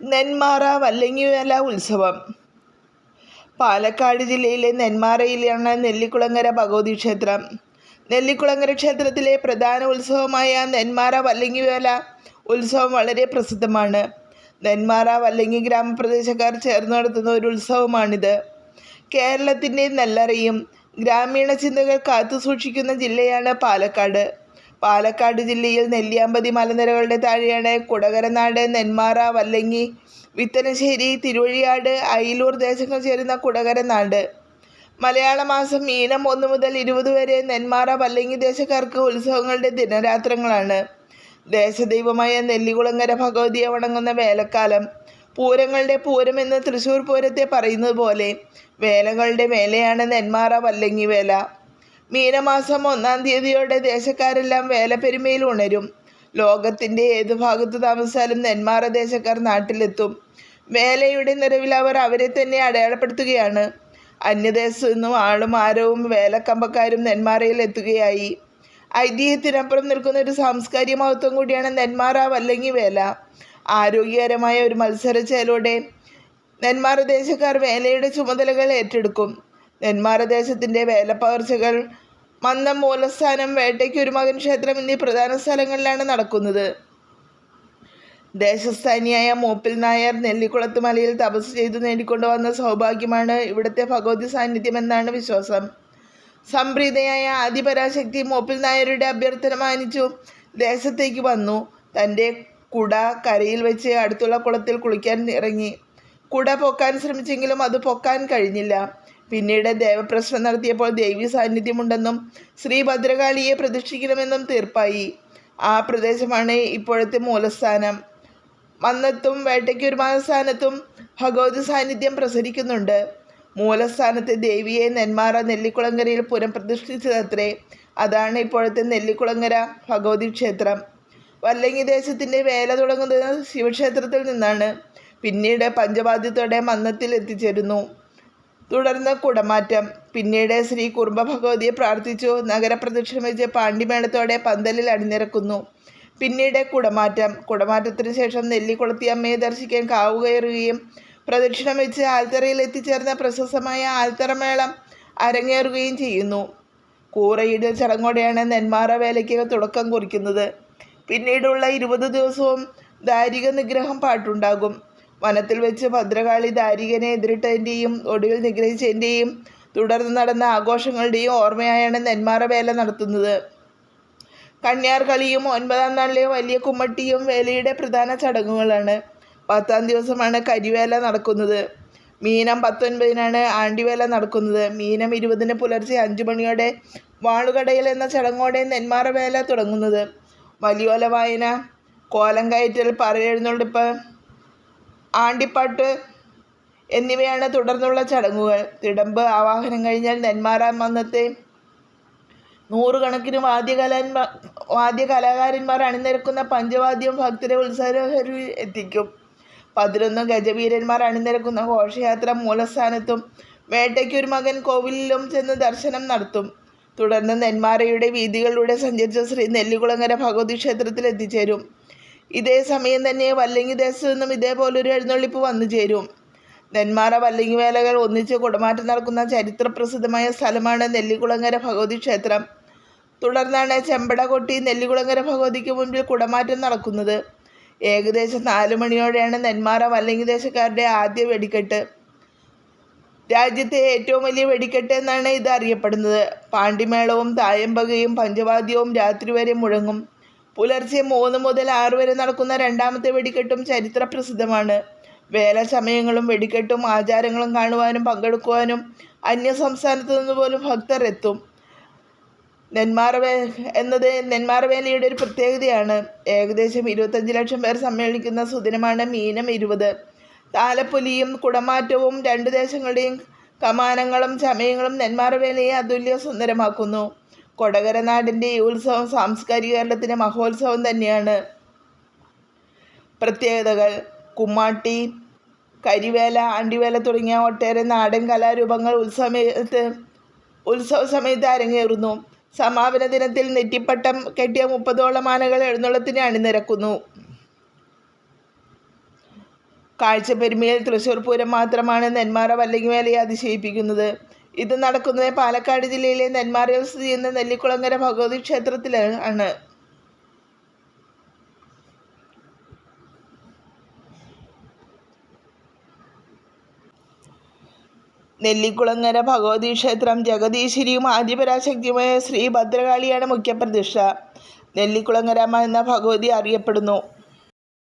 നെന്മാറ വല്ലങ്ങിവേല ഉത്സവം. പാലക്കാട് ജില്ലയിലെ നെന്മാറയിലാണ് നെല്ലിക്കുളങ്ങര ഭഗവതി ക്ഷേത്രം. നെല്ലിക്കുളങ്ങര ക്ഷേത്രത്തിലെ പ്രധാന ഉത്സവമായ നെന്മാറ വല്ലങ്ങിവേല ഉത്സവം വളരെ പ്രസിദ്ധമാണ്. നെന്മാറ വല്ലങ്ങി ഗ്രാമപ്രദേശക്കാർ ചേർന്ന് നടത്തുന്ന ഒരു ഉത്സവമാണിത്. കേരളത്തിന്റെ നെല്ലറയും ഗ്രാമീണ ചിന്തകൾ കാത്തു സൂക്ഷിക്കുന്ന ജില്ലയാണ് പാലക്കാട്. പാലക്കാട് ജില്ലയിൽ നെല്ലിയാമ്പതി മലനിരകളുടെ താഴെയാണ് കുടകരനാട് നെന്മാറ വല്ലങ്ങി വിത്തനശ്ശേരി തിരുവഴിയാട് അയിലൂർ ദേശങ്ങൾ ചേരുന്ന കുടകരനാട്. മലയാള മാസം മീനം ഒന്ന് മുതൽ ഇരുപത് വരെ നെന്മാറ വല്ലങ്ങി ദേശക്കാർക്ക് ഉത്സവങ്ങളുടെ ദിനരാത്രങ്ങളാണ്. ദേശദൈവമായ നെല്ലികുളങ്ങര ഭഗവതിയെ വണങ്ങുന്ന വേലക്കാലം. പൂരങ്ങളുടെ പൂരമെന്ന് തൃശ്ശൂർ പൂരത്തെ പറയുന്നത് പോലെ വേലകളുടെ വേലയാണ് നെന്മാറ വല്ലങ്ങി വേല. മീനമാസം ഒന്നാം തീയതിയോടെ ദേശക്കാരെല്ലാം വേലപ്പെരുമയിൽ ഉണരും. ലോകത്തിന്റെ ഏതു ഭാഗത്ത് താമസിച്ചാലും നെന്മാറ ദേശക്കാർ നാട്ടിലെത്തും. വേലയുടെ നിറവിൽ അവർ അവരെ തന്നെ അടയാളപ്പെടുത്തുകയാണ്. അന്യദേശത്തു നിന്നും ആളും ആരവും വേലക്കമ്പക്കാരും നെന്മാറയിൽ എത്തുകയായി. ഐതിഹ്യത്തിനപ്പുറം നിൽക്കുന്ന ഒരു സാംസ്കാരിക മഹത്വം കൂടിയാണ് നെന്മാറ വല്ലങ്ങി വേല. ആരോഗ്യകരമായ ഒരു മത്സരച്ചേലോടെ നെന്മാറ ദേശക്കാർ വേലയുടെ ചുമതലകൾ ഏറ്റെടുക്കും. നെന്മാറ ദേശത്തിന്റെ വേലപ്പകർച്ചകൾ മന്ദം മൂലസ്ഥാനം വേട്ടയ്ക്കൊരു മകൻ ക്ഷേത്രം എന്നീ പ്രധാന സ്ഥലങ്ങളിലാണ് നടക്കുന്നത്. ദേശസ്ഥാനിയായ മൂപ്പിൽ നായർ നെല്ലിക്കുളത്ത് മലയിൽ തപസ് ചെയ്തു നേടിക്കൊണ്ടുവന്ന സൗഭാഗ്യമാണ് ഇവിടുത്തെ ഭഗവതി സാന്നിധ്യമെന്നാണ് വിശ്വാസം. സംപ്രീതയായ ആദിപരാശക്തി മൂപ്പിൽ നായരുടെ അഭ്യർത്ഥന മാനിച്ചു ദേശത്തേക്ക് വന്നു. തന്റെ കുട കരയിൽ വെച്ച് അടുത്തുള്ള കുളത്തിൽ കുളിക്കാൻ ഇറങ്ങി. കുട പൊക്കാൻ ശ്രമിച്ചെങ്കിലും അത് പൊക്കാൻ കഴിഞ്ഞില്ല. പിന്നീട് ദേവപ്രശ്നം നടത്തിയപ്പോൾ ദേവി സാന്നിധ്യമുണ്ടെന്നും ശ്രീ ഭദ്രകാളിയെ പ്രതിഷ്ഠിക്കണമെന്നും തീർപ്പായി. ആ പ്രദേശമാണ് ഇപ്പോഴത്തെ മൂലസ്ഥാനം. മന്നത്തും വേട്ടയ്ക്കൊരു സ്ഥാനത്തും ഭഗവതി സാന്നിധ്യം പ്രസരിക്കുന്നുണ്ട്. മൂലസ്ഥാനത്തെ ദേവിയെ നെന്മാറ നെല്ലിക്കുളങ്ങരയിൽ പുനഃപ്രതിഷ്ഠിച്ചതത്രേ അതാണ് ഇപ്പോഴത്തെ നെല്ലിക്കുളങ്ങര ഭഗവതി ക്ഷേത്രം. വല്ലങ്ങി ദേശത്തിന്റെ വേല തുടങ്ങുന്നത് ശിവക്ഷേത്രത്തിൽ നിന്നാണ്. പിന്നീട് പഞ്ചവാദ്യത്തോടെ മന്നത്തിൽ എത്തിച്ചേരുന്നു. തുടർന്ന് കുടമാറ്റം. പിന്നീട് ശ്രീ കുറുമ്പ ഭഗവതിയെ പ്രാർത്ഥിച്ചു. നഗരപ്രദക്ഷിണം വെച്ച് പാണ്ഡിമേളത്തോടെ പന്തലിൽ അണിനിരക്കുന്നു. പിന്നീട് കുടമാറ്റം. കുടമാറ്റത്തിന് ശേഷം നെല്ലിക്കുളത്തി അമ്മയെ ദർശിക്കാൻ കാവുകയറുകയും പ്രദക്ഷിണം വെച്ച് ആൽത്തറയിൽ എത്തിച്ചേർന്ന പ്രശസ്തമായ ആൽത്തറമേളം അരങ്ങേറുകയും ചെയ്യുന്നു. കൂറയിടൽ ചടങ്ങോടെയാണ് നെന്മാറ വേലയ്ക്ക് തുടക്കം കുറിക്കുന്നത്. പിന്നീടുള്ള ഇരുപത് ദിവസവും ദാരിക നിഗ്രഹം പാട്ടുണ്ടാകും. വനത്തിൽ വെച്ച് ഭദ്രകാളി ദാരികനെ എതിരിട്ടതിന്റെയും ഒടുവിൽ നിഗ്രഹിച്ചതിന്റെയും തുടർന്ന് നടന്ന ആഘോഷങ്ങളുടെയും ഓർമ്മയായാണ് നെന്മാറ വേല നടത്തുന്നത്. കണ്യാർ കളിയും ഒൻപതാം നാളിലെ വലിയ കുമ്മട്ടിയും വേലയുടെ പ്രധാന ചടങ്ങുകളാണ്. പത്താം ദിവസമാണ് കരിവേല നടക്കുന്നത്. മീനം പത്തൊൻപതിനാണ് ആണ്ടിവേല നടക്കുന്നത്. മീനം ഇരുപതിന് പുലർച്ചെ അഞ്ചു മണിയോടെ വാളുകടയിൽ എന്ന ചടങ്ങോടെ നെന്മാറ വേല തുടങ്ങുന്നത്. വലിയോല വായന കോലം കയറ്റൽ പറയെഴുന്നള്ളിപ്പ് ആണ്ടിപ്പാട്ട് എന്നിവയാണ് തുടർന്നുള്ള ചടങ്ങുകൾ. തിടമ്പ് ആവാഹനം കഴിഞ്ഞാൽ നെന്മാറ മന്നത്തെ നൂറുകണക്കിന് വാദ്യകലാന്മാർ വാദ്യകലാകാരന്മാർ അണിനിരക്കുന്ന പഞ്ചവാദ്യം ഭക്തരെ ഉത്സവഹരി എത്തിക്കും. പതിനൊന്ന് ഗജവീരന്മാർ അണിനിരക്കുന്ന ഘോഷയാത്ര മൂലസ്ഥാനത്തും വേട്ടയ്ക്കൊരു മകൻ കോവിലിലും ചെന്ന് ദർശനം നടത്തും. തുടർന്ന് നെന്മാറയുടെ വീതികളിലൂടെ സഞ്ചരിച്ച ശ്രീ നെല്ലികുളങ്ങര ഭഗവതി ക്ഷേത്രത്തിൽ എത്തിച്ചേരും. ഇതേ സമയം തന്നെ വല്ലങ്ങി ദേശത്തു നിന്നും ഇതേപോലൊരു എഴുന്നള്ളിപ്പ് വന്നു ചേരും. നെന്മാറ വല്ലങ്ങി വേലകൾ ഒന്നിച്ച് കുടമാറ്റം നടക്കുന്ന ചരിത്രപ്രസിദ്ധമായ സ്ഥലമാണ് നെല്ലിക്കുളങ്ങര ഭഗവതി ക്ഷേത്രം. തുടർന്നാണ് ചെമ്പട കൊട്ടി നെല്ലിക്കുളങ്ങര ഭഗവതിക്ക് മുൻപിൽ കുടമാറ്റം നടക്കുന്നത്. ഏകദേശം നാലു മണിയോടെയാണ് നെന്മാറ വല്ലങ്ങി ദേശക്കാരുടെ ആദ്യ വെടിക്കെട്ട്. രാജ്യത്തെ ഏറ്റവും വലിയ വെടിക്കെട്ട് എന്നാണ് ഇത് അറിയപ്പെടുന്നത്. പാണ്ടിമേളവും തായമ്പകയും പഞ്ചവാദ്യവും രാത്രി വരെ മുഴങ്ങും. പുലർച്ചെ മൂന്ന് മുതൽ ആറ് വരെ നടക്കുന്ന രണ്ടാമത്തെ വെടിക്കെട്ടും ചരിത്ര പ്രസിദ്ധമാണ്. വേല സമയങ്ങളും വെടിക്കെട്ടും ആചാരങ്ങളും കാണുവാനും പങ്കെടുക്കുവാനും അന്യ സംസ്ഥാനത്തു നിന്ന് പോലും ഭക്തർ എത്തും. നെന്മാറവേ എന്നത് നെന്മാറവേലയുടെ ഒരു പ്രത്യേകതയാണ്. ഏകദേശം ഇരുപത്തഞ്ച് ലക്ഷം പേർ സമ്മേളിക്കുന്ന സുദിനമാണ് മീനം ഇരുപത്. താലപ്പൊലിയും കുടമാറ്റവും രണ്ട് ദേശങ്ങളുടെയും കമാനങ്ങളും ചമയങ്ങളും നെന്മാറവേലയെ അതുല്യ സുന്ദരമാക്കുന്നു കൊടകര നാടിന്റെ ഈ ഉത്സവം സാംസ്കാരിക കേരളത്തിന്റെ മഹോത്സവം തന്നെയാണ്. പ്രത്യേകതകൾ കുമ്മാട്ടി കരിവേല ആണ്ടിവേല തുടങ്ങിയ ഒട്ടേറെ നാടൻ കലാരൂപങ്ങൾ ഉത്സവമേത്ത് ഉത്സവ സമയത്ത് അരങ്ങേറുന്നു. സമാപന ദിനത്തിൽ നെറ്റിപ്പട്ടം കെട്ടിയ മുപ്പതോളം ആനകൾ എഴുന്നള്ളത്തിന് അണിനിരക്കുന്നു. കാഴ്ചപ്പെരുമയിൽ തൃശ്ശൂർ പൂരം മാത്രമാണ് നെന്മാറ വല്ലങ്ങിവേലയെ അതിശയിപ്പിക്കുന്നത്. ഇത് നടക്കുന്നത് പാലക്കാട് ജില്ലയിലെ നെന്മാറയിൽ സ്ഥിതി ചെയ്യുന്ന നെല്ലിക്കുളങ്ങര ഭഗവതി ക്ഷേത്രത്തിലാണ്. നെല്ലിക്കുളങ്ങര ഭഗവതി ക്ഷേത്രം ജഗദീശ്വരിയും ആദിപരാശക്തിയുമായ ശ്രീ ഭദ്രകാളിയാണ് മുഖ്യപ്രതിഷ്ഠ. നെല്ലിക്കുളങ്ങരമ്മ എന്ന ഭഗവതി അറിയപ്പെടുന്നു.